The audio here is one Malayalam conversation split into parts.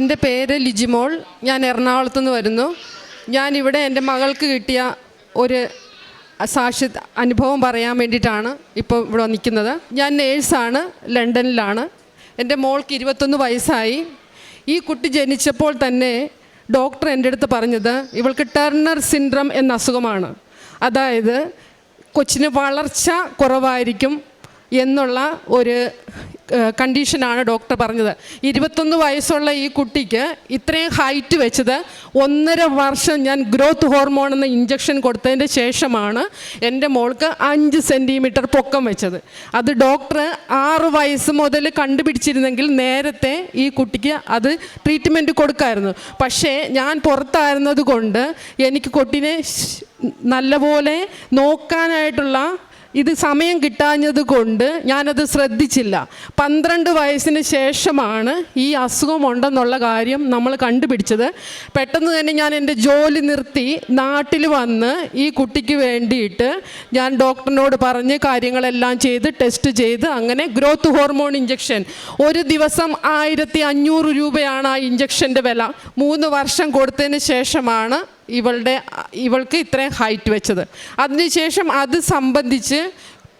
എന്റെ പേര് ലിജിമോൾ. ഞാൻ എറണാകുളത്ത് നിന്ന് വരുന്നു. ഞാൻ ഇവിടെ എന്റെ മകൾക്ക് കിട്ടിയ ഒരു സാക്ഷി അനുഭവം പറയാൻ വേണ്ടിയിട്ടാണ് ഇപ്പോൾ ഇവിടെ നിൽക്കുന്നത്. ഞാൻ നേഴ്സാണ് ലണ്ടനിലാണ്. എന്റെ മോൾക്ക് ഇരുപത്തൊന്ന് വയസ്സായി. ഈ കുട്ടി ജനിച്ചപ്പോൾ തന്നെ ഡോക്ടർ എന്റെ അടുത്ത് പറഞ്ഞത് ഇവൾക്ക് ടെർണർ സിൻഡ്രം എന്ന അസുഖമാണ്. അതായത് കൊച്ചിന് വളർച്ച കുറവായിരിക്കും എന്നുള്ള ഒരു കണ്ടീഷനാണ് ഡോക്ടർ പറഞ്ഞത്. ഇരുപത്തൊന്ന് വയസ്സുള്ള ഈ കുട്ടിക്ക് ഇത്രയും ഹൈറ്റ് വെച്ചത് ഒന്നര വർഷം ഞാൻ ഗ്രോത്ത് ഹോർമോൺ എന്ന ഇഞ്ചക്ഷൻ കൊടുത്തതിന്റെ ശേഷമാണ് എന്റെ മോൾക്ക് അഞ്ച് സെന്റിമീറ്റർ പൊക്കം വെച്ചത്. അത് ഡോക്ടർ ആറ് വയസ്സ് മുതൽ കണ്ടുപിടിച്ചിരുന്നെങ്കിൽ നേരത്തെ ഈ കുട്ടിക്ക് അത് ട്രീറ്റ്മെന്റ് കൊടുക്കായിരുന്നു. പക്ഷേ ഞാൻ പുറത്തായിരുന്നത് കൊണ്ട് എനിക്ക് കുട്ടിനെ നല്ലപോലെ നോക്കാനായിട്ടുള്ള ഇത് സമയം കിട്ടാഞ്ഞത് കൊണ്ട് ഞാനത് ശ്രദ്ധിച്ചില്ല. പന്ത്രണ്ട് വയസ്സിന് ശേഷമാണ് ഈ അസുഖമുണ്ടെന്നുള്ള കാര്യം നമ്മൾ കണ്ടുപിടിച്ചത്. പെട്ടെന്ന് തന്നെ ഞാൻ എന്റെ ജോലി നിർത്തി നാട്ടിൽ വന്ന് ഈ കുട്ടിക്ക് വേണ്ടിയിട്ട് ഞാൻ ഡോക്ടറിനോട് പറഞ്ഞ് കാര്യങ്ങളെല്ലാം ചെയ്ത് ടെസ്റ്റ് ചെയ്ത് അങ്ങനെ ഗ്രോത്ത് ഹോർമോൺ ഇഞ്ചക്ഷൻ ഒരു ദിവസം ആയിരത്തി അഞ്ഞൂറ് രൂപയാണ് ആ ഇഞ്ചക്ഷന്റെ വില. മൂന്ന് വർഷം കൊടുത്തതിന് ശേഷമാണ് ഇവളുടെ ഇവൾക്ക് ഇത്രയും ഹൈറ്റ് വെച്ചത്. അതിനുശേഷം അത് സംബന്ധിച്ച്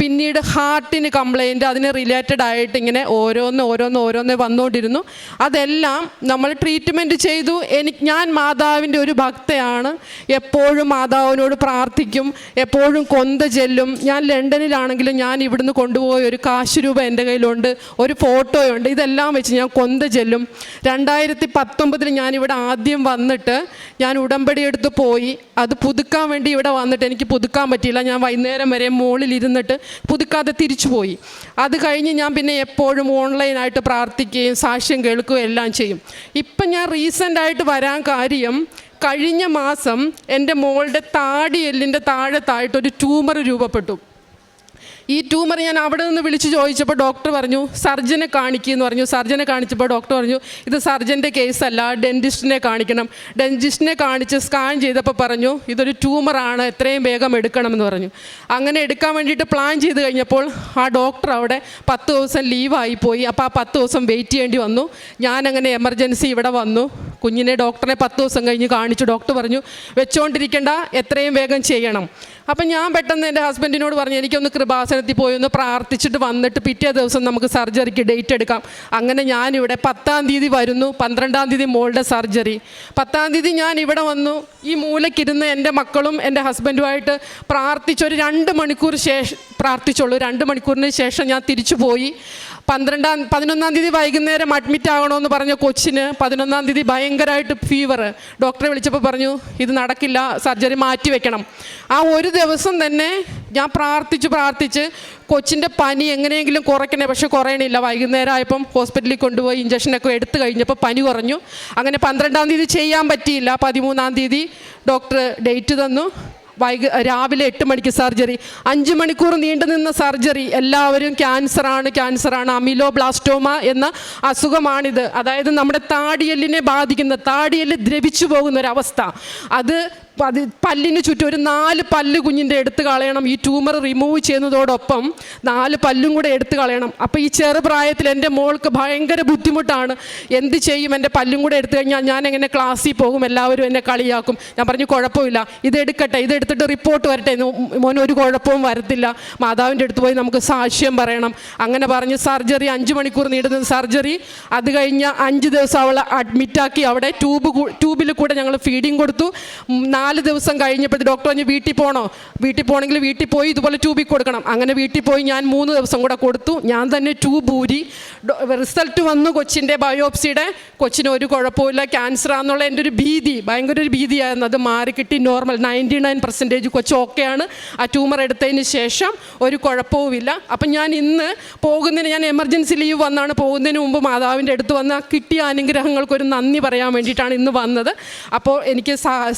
പിന്നീട് ഹാർട്ടിന് കംപ്ലൈന്റ് അതിന് റിലേറ്റഡ് ആയിട്ട് ഇങ്ങനെ ഓരോന്ന് ഓരോന്ന് ഓരോന്ന് വന്നുകൊണ്ടിരുന്നു അതെല്ലാം നമ്മൾ ട്രീറ്റ്മെന്റ് ചെയ്തു. എനിക്ക് ഞാൻ മാതാവിന്റെ ഒരു ഭക്തയാണ്. എപ്പോഴും മാതാവിനോട് പ്രാർത്ഥിക്കും. എപ്പോഴും കൊന്ത ചെല്ലും. ഞാൻ ലണ്ടനിലാണെങ്കിലും ഞാൻ ഇവിടുന്ന് കൊണ്ടുപോയ ഒരു കാശ് രൂപ എന്റെ കയ്യിലുണ്ട്. ഒരു ഫോട്ടോയുണ്ട്. ഇതെല്ലാം വെച്ച് ഞാൻ കൊന്ത ചെല്ലും. രണ്ടായിരത്തി പത്തൊമ്പതിൽ ഞാനിവിടെ ആദ്യം വന്നിട്ട് ഞാൻ ഉടമ്പടി എടുത്ത് പോയി. അത് പുതുക്കാൻ വേണ്ടി ഇവിടെ വന്നിട്ട് എനിക്ക് പുതുക്കാൻ പറ്റിയില്ല. ഞാൻ വൈകുന്നേരം വരെ മുകളിൽ ഇരുന്നിട്ട് പുതുക്കാതെ തിരിച്ചു പോയി അത് കഴിഞ്ഞ് ഞാൻ പിന്നെ എപ്പോഴും ഓൺലൈനായിട്ട് പ്രാർത്ഥിക്കുകയും സാക്ഷ്യം കേൾക്കുകയും എല്ലാം ചെയ്യും. ഇപ്പം ഞാൻ റീസെന്റായിട്ട് വരാൻ കാര്യം കഴിഞ്ഞ മാസം എന്റെ മോളുടെ താടി എല്ലിന്റെ താഴത്തായിട്ടൊരു ട്യൂമർ രൂപപ്പെട്ടു. ഈ ട്യൂമർ ഞാൻ അവിടെ നിന്ന് വിളിച്ച് ചോദിച്ചപ്പോൾ ഡോക്ടർ പറഞ്ഞു സർജനെ കാണിക്കുമെന്ന് പറഞ്ഞു സർജനെ കാണിച്ചപ്പോൾ ഡോക്ടർ പറഞ്ഞു ഇത് സർജന്റെ കേസല്ല ഡെന്റിസ്റ്റിനെ കാണിക്കണം. ഡെന്റിസ്റ്റിനെ കാണിച്ച് സ്കാൻ ചെയ്തപ്പോൾ പറഞ്ഞു ഇതൊരു ട്യൂമറാണ് എത്രയും വേഗം എടുക്കണമെന്ന് പറഞ്ഞു. അങ്ങനെ എടുക്കാൻ വേണ്ടിയിട്ട് പ്ലാൻ ചെയ്ത് കഴിഞ്ഞപ്പോൾ ആ ഡോക്ടർ അവിടെ പത്ത് ദിവസം ലീവായി പോയി. അപ്പോൾ ആ പത്ത് ദിവസം വെയിറ്റ് ചെയ്യേണ്ടി വന്നു. ഞാനങ്ങനെ എമർജൻസി ഇവിടെ വന്നു. കുഞ്ഞിനെ ഡോക്ടറെ പത്ത് ദിവസം കഴിഞ്ഞ് കാണിച്ചു. ഡോക്ടർ പറഞ്ഞു വെച്ചുകൊണ്ടിരിക്കേണ്ട എത്രയും വേഗം ചെയ്യണം. അപ്പം ഞാൻ പെട്ടെന്ന് എന്റെ ഹസ്ബൻഡിനോട് പറഞ്ഞു എനിക്കൊന്ന് കൃപാസനത്തിൽ പോയി ഒന്ന് പ്രാർത്ഥിച്ചിട്ട് വന്നിട്ട് പിറ്റേ ദിവസം നമുക്ക് സർജറിക്ക് ഡേറ്റ് എടുക്കാം. അങ്ങനെ ഞാനിവിടെ പത്താം തീയതി വരുന്നു പന്ത്രണ്ടാം തീയതി മോളുടെ സർജറി. പത്താം തീയതി ഞാൻ ഇവിടെ വന്നു ഈ മൂലക്കിരുന്ന് എന്റെ മക്കളും എന്റെ ഹസ്ബൻഡുമായിട്ട് പ്രാർത്ഥിച്ചൊരു രണ്ട് മണിക്കൂർ ശേഷം പ്രാർത്ഥിച്ചുള്ളൂ. രണ്ട് മണിക്കൂറിന് ശേഷം ഞാൻ തിരിച്ചു പോയി. പന്ത്രണ്ടാം പതിനൊന്നാം തീയതി വൈകുന്നേരം അഡ്മിറ്റ് ആകണമെന്ന് പറഞ്ഞ കൊച്ചിന് പതിനൊന്നാം തീയതി ഭയങ്കരമായിട്ട് ഫീവർ ഡോക്ടറെ വിളിച്ചപ്പോൾ പറഞ്ഞു ഇത് നടക്കില്ല സർജറി മാറ്റി വെക്കണം. ആ ഒരു ദിവസം തന്നെ ഞാൻ പ്രാർത്ഥിച്ച് പ്രാർത്ഥിച്ച് കൊച്ചിന്റെ പനി എങ്ങനെയെങ്കിലും കുറയ്ക്കണേ പക്ഷെ കുറയണില്ല. വൈകുന്നേരം ആയപ്പം ഹോസ്പിറ്റലിൽ കൊണ്ടുപോയി ഇഞ്ചക്ഷനൊക്കെ എടുത്തു കഴിഞ്ഞപ്പോൾ പനി കുറഞ്ഞു. അങ്ങനെ പന്ത്രണ്ടാം തീയതി ചെയ്യാൻ പറ്റിയില്ല. പതിമൂന്നാം തീയതി ഡോക്ടർ ഡേറ്റ് തന്നു. വൈകി രാവിലെ എട്ട് മണിക്ക് സർജറി. അഞ്ച് മണിക്കൂർ നീണ്ടു നിന്ന സർജറി. എല്ലാവരും ക്യാൻസറാണ് ക്യാൻസറാണ്. അമിലോ ബ്ലാസ്റ്റോമ എന്ന അസുഖമാണിത്. അതായത് നമ്മുടെ താടിയെല്ലിനെ ബാധിക്കുന്ന താടിയെല്ല് ദ്രവിച്ചു പോകുന്ന ഒരവസ്ഥ. അത് അത് പല്ലിന് ചുറ്റും ഒരു നാല് പല്ല് കുഞ്ഞിന്റെ എടുത്ത് കളയണം. ഈ ട്യൂമർ റിമൂവ് ചെയ്യുന്നതോടൊപ്പം നാല് പല്ലും കൂടെ എടുത്ത് കളയണം. അപ്പോൾ ഈ ചെറുപ്രായത്തിൽ എന്റെ മോൾക്ക് ഭയങ്കര ബുദ്ധിമുട്ടാണ്. എന്ത് ചെയ്യും? എന്റെ പല്ലും കൂടെ എടുത്തു കഴിഞ്ഞാൽ ഞാൻ എങ്ങനെ ക്ലാസ്സിൽ പോകും? എല്ലാവരും എന്നെ കളിയാക്കും. ഞാൻ പറഞ്ഞു കുഴപ്പമില്ല. ഇത് എടുക്കട്ടെ. ഇത് എടുത്തിട്ട് റിപ്പോർട്ട് വരട്ടെ. മോൻ ഒരു കുഴപ്പവും വരത്തില്ല. മാതാവിന്റെ അടുത്ത് പോയി നമുക്ക് സാക്ഷ്യം പറയണം. അങ്ങനെ പറഞ്ഞ് സർജറി അഞ്ച് മണിക്കൂർ നീണ്ടുന്ന സർജറി. അത് കഴിഞ്ഞ് അഞ്ച് ദിവസം അവളെ അഡ്മിറ്റാക്കി അവിടെ ട്യൂബ് ട്യൂബിൽ കൂടെ ഞങ്ങൾ ഫീഡിങ് കൊടുത്തു. ഉം, നാല് ദിവസം കഴിഞ്ഞപ്പോൾ ഡോക്ടർ പറഞ്ഞു വീട്ടിൽ പോകണോ വീട്ടിൽ പോകണമെങ്കിൽ വീട്ടിൽ പോയി ഇതുപോലെ ട്യൂബിൽ കൊടുക്കണം. അങ്ങനെ വീട്ടിൽ പോയി ഞാൻ മൂന്ന് ദിവസം കൂടെ കൊടുത്തു. ഞാൻ തന്നെ ട്യൂബ് ഊരി. റിസൾട്ട് വന്നു കൊച്ചിന്റെ ബയോപ്സിയുടെ. കൊച്ചിന് ഒരു കുഴപ്പമില്ല ക്യാൻസർ ആണെന്നുള്ള എന്റെ ഒരു ഭീതി ഭയങ്കര ഒരു ഭീതിയായിരുന്നു. അത് മാറി കിട്ടി നോർമൽ നയന്റി നയൻ പെർസെന്റേജ് കൊച്ചു ഓക്കെയാണ് ആ ട്യൂമർ എടുത്തതിന് ശേഷം ഒരു കുഴപ്പവുമില്ല. അപ്പം ഞാൻ ഇന്ന് പോകുന്നതിന് ഞാൻ എമർജൻസി ലീവ് വന്നാണ്. പോകുന്നതിന് മുമ്പ് മാതാവിന്റെ അടുത്ത് വന്ന് കിട്ടിയ അനുഗ്രഹങ്ങൾക്കൊരു നന്ദി പറയാൻ വേണ്ടിയിട്ടാണ് ഇന്ന് വന്നത്. അപ്പോൾ എനിക്ക്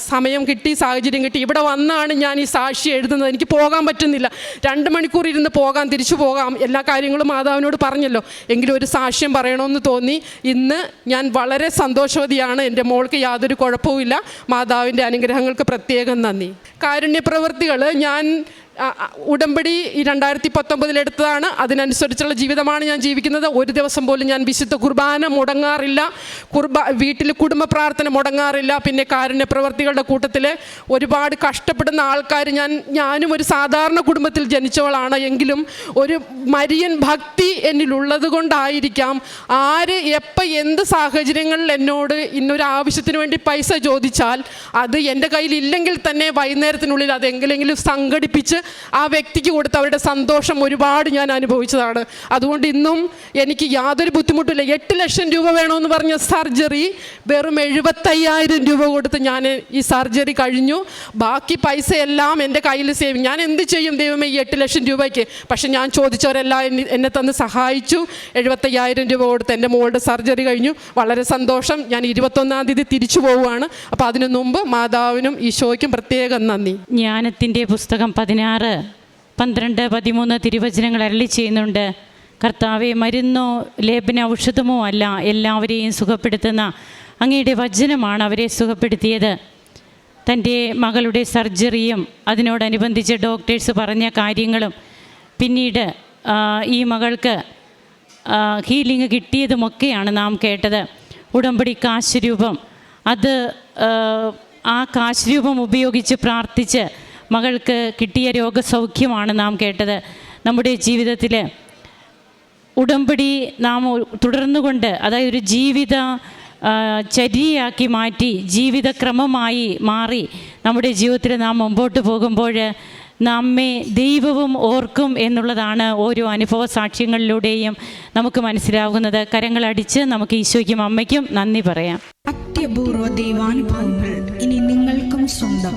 സമയം കിട്ടി. സാഹചര്യം കിട്ടി. ഇവിടെ വന്നാണ് ഞാൻ ഈ സാക്ഷി എഴുതുന്നത്. എനിക്ക് പോകാൻ പറ്റുന്നില്ല. രണ്ട് മണിക്കൂർ ഇരുന്ന് പോകാം തിരിച്ചു പോകാം. എല്ലാ കാര്യങ്ങളും മാതാവിനോട് പറഞ്ഞല്ലോ. എങ്കിലും ഒരു സാക്ഷ്യം പറയണമെന്ന് തോന്നി. ഇന്ന് ഞാൻ വളരെ സന്തോഷവതിയാണ്. എന്റെ മോൾക്ക് യാതൊരു കുഴപ്പവുമില്ല. മാതാവിന്റെ അനുഗ്രഹങ്ങൾക്ക് പ്രത്യേകം നന്ദി. കാരുണ്യപ്രവൃത്തികൾ ഞാൻ ഉടമ്പടി ഈ രണ്ടായിരത്തി പത്തൊമ്പതിലെടുത്തതാണ് അതിനനുസരിച്ചുള്ള ജീവിതമാണ് ഞാൻ ജീവിക്കുന്നത്. ഒരു ദിവസം പോലും ഞാൻ വിശുദ്ധ കുർബാന മുടങ്ങാറില്ല. കുർബ വീട്ടിൽ കുടുംബ പ്രാർത്ഥന മുടങ്ങാറില്ല. പിന്നെ കാരുണ്യ പ്രവർത്തികളുടെ കൂട്ടത്തിൽ ഒരുപാട് കഷ്ടപ്പെടുന്ന ആൾക്കാർ ഞാൻ ഞാനും ഒരു സാധാരണ കുടുംബത്തിൽ ജനിച്ചവളാണ്. എങ്കിലും ഒരു മരിയൻ ഭക്തി എന്നിലുള്ളത് കൊണ്ടായിരിക്കാം. ആര് എപ്പോൾ എന്ത് സാഹചര്യങ്ങളിൽ എന്നോട് ഇന്നൊരു ആവശ്യത്തിന് വേണ്ടി പൈസ ചോദിച്ചാൽ അത് എന്റെ കയ്യിൽ ഇല്ലെങ്കിൽ തന്നെ വൈകുന്നേരത്തിനുള്ളിൽ അതെങ്കിലെങ്കിലും സംഘടിപ്പിച്ച് ആ വ്യക്തിക്ക് കൊടുത്ത അവരുടെ സന്തോഷം ഒരുപാട് ഞാൻ അനുഭവിച്ചതാണ്. അതുകൊണ്ട് ഇന്നും എനിക്ക് യാതൊരു ബുദ്ധിമുട്ടില്ല എട്ട് ലക്ഷം രൂപ വേണമെന്ന് പറഞ്ഞ സർജറി വെറും എഴുപത്തയ്യായിരം രൂപ കൊടുത്ത് ഞാൻ ഈ സർജറി കഴിഞ്ഞു. ബാക്കി പൈസ എല്ലാം എന്റെ കയ്യിൽ സേവ് ഞാൻ എന്ത് ചെയ്യും ദൈവമേ ഈ എട്ട് ലക്ഷം രൂപയ്ക്ക്? പക്ഷെ ഞാൻ ചോദിച്ചവരെല്ലാം എന്നെ- തന്ന് സഹായിച്ചു. എഴുപത്തയ്യായിരം രൂപ കൊടുത്ത് എന്റെ മോളുടെ സർജറി കഴിഞ്ഞു. വളരെ സന്തോഷം. ഞാൻ ഇരുപത്തൊന്നാം തീയതി തിരിച്ചു പോവുകയാണ്. അപ്പോൾ അതിനു മുമ്പ് മാതാവിനും ഈശോയ്ക്കും പ്രത്യേകം നന്ദി. ജ്ഞാനത്തിന്റെ പുസ്തകം പതിനാറ് പന്ത്രണ്ട് പതിമൂന്ന് തിരുവചനങ്ങൾ അരളി ചെയ്യുന്നുണ്ട്. കർത്താവെ മരുന്നോ ലേപന ഔഷധമോ അല്ല എല്ലാവരെയും സുഖപ്പെടുത്തുന്ന അങ്ങയുടെ വചനമാണ് അവരെ സുഖപ്പെടുത്തിയത്. തന്റെ മകളുടെ സർജറിയും അതിനോടനുബന്ധിച്ച് ഡോക്ടേഴ്സ് പറഞ്ഞ കാര്യങ്ങളും പിന്നീട് ഈ മകൾക്ക് ഹീലിംഗ് കിട്ടിയതുമൊക്കെയാണ് നാം കേട്ടത്. ഉടമ്പടി കാശ് രൂപം. അത് ആ കാശ് രൂപം ഉപയോഗിച്ച് പ്രാർത്ഥിച്ച് മകൾക്ക് കിട്ടിയ രോഗസൗഖ്യമാണ് നാം കേട്ടത്. നമ്മുടെ ജീവിതത്തിൽ ഉടമ്പടി നാം തുടർന്നുകൊണ്ട് അതായത് ഒരു ജീവിത ചര്യയാക്കി മാറ്റി ജീവിതക്രമമായി മാറി നമ്മുടെ ജീവിതത്തിൽ നാം മുമ്പോട്ട് പോകുമ്പോൾ നമ്മെ ദൈവവും ഓർക്കും എന്നുള്ളതാണ് ഓരോ അനുഭവ സാക്ഷ്യങ്ങളിലൂടെയും നമുക്ക് മനസ്സിലാകുന്നത് കരങ്ങളടിച്ച് നമുക്ക് ഈശോയ്ക്കും അമ്മയ്ക്കും നന്ദി പറയാം. അത്യപൂർവ ദൈവാനുഭവങ്ങൾ ഇനി നിങ്ങൾക്കും സ്വന്തം.